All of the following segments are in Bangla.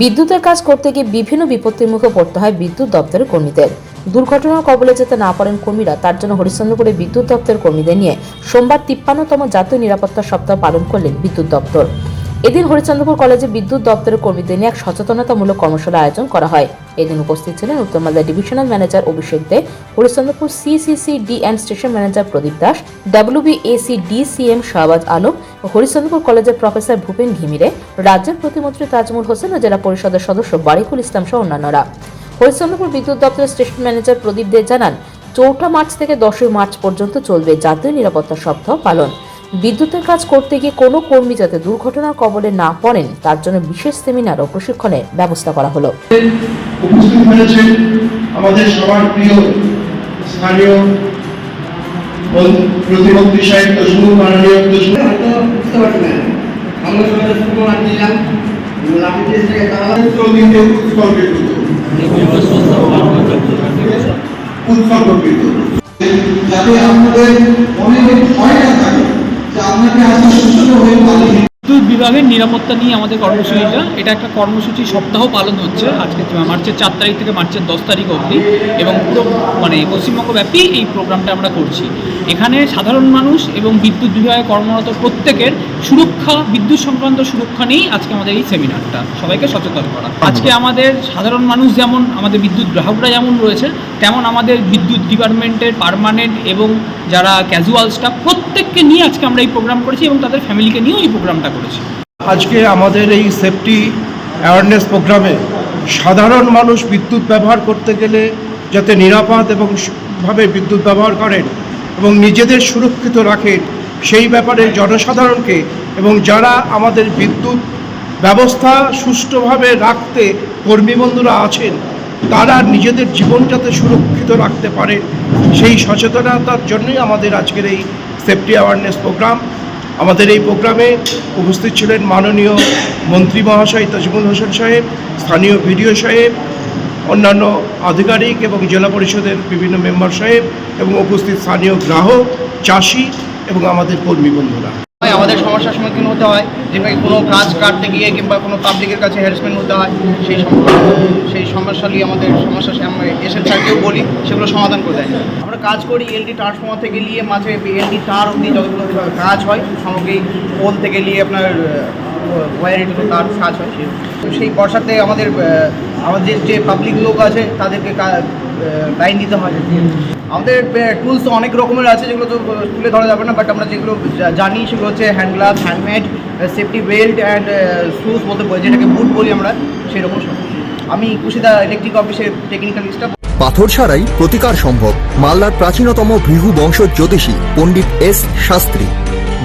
বিদ্যুতের কাজ করতে গিয়ে বিভিন্ন বিপত্তির মুখে পড়তে হয় বিদ্যুৎ দপ্তরের কর্মীদের। দুর্ঘটনার কবলে যেতে না পারেন কর্মীরা, তার জন্য হরিশ্চন্দ্রপুরে বিদ্যুৎ দপ্তরের কর্মীদের নিয়ে সোমবার তিপ্পান্নতম জাতীয় নিরাপত্তা সপ্তাহ পালন করলেন বিদ্যুৎ দপ্তর। এদিন হরিচন্দ্রপুর কলেজে বিদ্যুৎ দপ্তরের কর্মীদের নিয়ে এক সচেতনতামূলক কর্মশালা আয়োজন করা হয়। এদিন উপস্থিত ছিলেন উত্তর Malda divisional manager Abhishek Dey Harichandrapur CCC D and station manager Pradip Das WBAC DCM Shahbaz Alam Harichandrapur কলেজের প্রফেসর ভূপেন ঘিমিরে, রাজ্যের প্রতিমন্ত্রী তাজমুল হোসেন ও জেলা পরিষদের সদস্য বারিকুল ইসলাম সহ অন্যান্যরা। হরিচন্দ্রপুর বিদ্যুৎ দপ্তরের স্টেশন ম্যানেজার প্রদীপ দে জানান, চৌঠা মার্চ থেকে দশই মার্চ পর্যন্ত চলবে জাতীয় নিরাপত্তা সপ্তাহ পালন। বিদ্যুতের কাজ করতে গিয়ে কোনো কর্মী যাতে দুর্ঘটনার কবলে না পড়েন, তার জন্য বিশেষ সেমিনার ও প্রশিক্ষণের ব্যবস্থা করা হলো। উপস্থিত হয়েছেন আমাদের সবার প্রিয় স্থানীয় প্রতিমন্ত্রী সাহেব শুরু মাননীয় তো শুরু বুঝতে পারছি না। আমরা সবাই উৎসর্গীকৃত উৎসর্গীকৃত যাতে আপনাদের এই ভয় না থাকে যে আপনাকে আজকে সুস্থ হয়ে পালিয়ে বিভাগের নিরাপত্তা নিয়ে আমাদের কর্মসূচিটা এটা একটা কর্মসূচি সপ্তাহ পালন হচ্ছে। আজকে মার্চের চার তারিখ থেকে মার্চের দশ তারিখ অবধি এবং পুরো মানে পশ্চিমবঙ্গব্যাপী এই প্রোগ্রামটা আমরা করছি। এখানে সাধারণ মানুষ এবং বিদ্যুৎ বিভাগে কর্মরত প্রত্যেকের সুরক্ষা বিদ্যুৎ সংক্রান্ত সুরক্ষা নিয়েই আজকে আমাদের এই সেমিনারটা। সবাইকে সচেতন করা। আজকে আমাদের সাধারণ মানুষ যেমন আমাদের বিদ্যুৎ গ্রাহকরা যেমন রয়েছে তেমন আমাদের বিদ্যুৎ ডিপার্টমেন্টের পার্মানেন্ট এবং যারা ক্যাজুয়াল স্টাফ প্রত্যেককে নিয়ে আজকে আমরা এই প্রোগ্রাম করেছি এবং তাদের ফ্যামিলিকে নিয়েও এই প্রোগ্রামটা করেছি। আজকে আমাদের এই সেফটি অ্যাওয়ারনেস প্রোগ্রামে সাধারণ মানুষ বিদ্যুৎ ব্যবহার করতে গেলে যাতে নিরাপদ এবং ভাবে বিদ্যুৎ ব্যবহার করেন এবং নিজেদের সুরক্ষিত রাখেন, সেই ব্যাপারে জনসাধারণকে এবং যারা আমাদের বিদ্যুৎ ব্যবস্থা সুষ্ঠুভাবে রাখতে কর্মী বন্ধুরা আছেন, তারা নিজেদের জীবন যাতে সুরক্ষিত রাখতে পারে সেই সচেতনতার জন্যই আমাদের আজকের এই সেফটি অ্যাওয়ারনেস প্রোগ্রাম আমাদের এই প্রোগ্রামে উপস্থিত ছিলেন মাননীয় মন্ত্রী মহাশয় তাজমুল হোসেন সাহেব, স্থানীয় ভিডিও সাহেব, অন্যান্য আধিকারিক এবং জেলা পরিষদের বিভিন্ন মেম্বার সাহেব এবং উপস্থিত স্থানীয় গ্রাহক, চাষি এবং আমাদের কর্মী বন্ধুরা। আমাদের সমস্যার সম্মুখীন হতে হয় যেভাবে কোনো কাজ কাটতে গিয়ে কিংবা কোনো পাবলিকের কাছে হ্যারাসমেন্ট হতে হয়, সেই সেই সমস্যাগুলি আমাদের সমস্যা এসএল স্যারকেও বলি, সেগুলো সমাধান করে দেয়। আমরা কাজ করি এলডি ট্রান্সফর্মার থেকে নিয়ে মাঝে এলডি তার অবধি যতগুলো কাজ হয় সামগ্রিক পোল থেকে নিয়ে আপনার ওয়ারিং তার কাজ হয়, সেই বর্ষাতে আমাদের আমাদের যে পাবলিক লোক আছে, তাদেরকে লাইন দিতে হয়। আমাদের টুলস অনেক রকমের আছে, যেগুলো তো তুলে ধরা যাবে না বাট আমরা যেগুলো জানি সেগুলো হচ্ছে hand gloves handmade safety belt and shoes বলতে বলি, যেটাকে বুট বলি আমরা, সেরকম আমি কুশিদা ইলেকট্রিক অফিসের টেকনিক্যাল স্টাফ পাথর ছাড়াই প্রতিকার সম্ভব। মালদার প্রাচীনতম ভৃহু বংশ জ্যোতিষী পণ্ডিত এস শাস্ত্রী।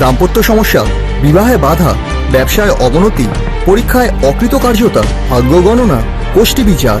দাম্পত্য সমস্যা, বিবাহে বাধা, ব্যবসায় অবনতি, পরীক্ষায় অকৃতকার্যতা, ভাগ্য গণনা গোষ্ঠী বিচার।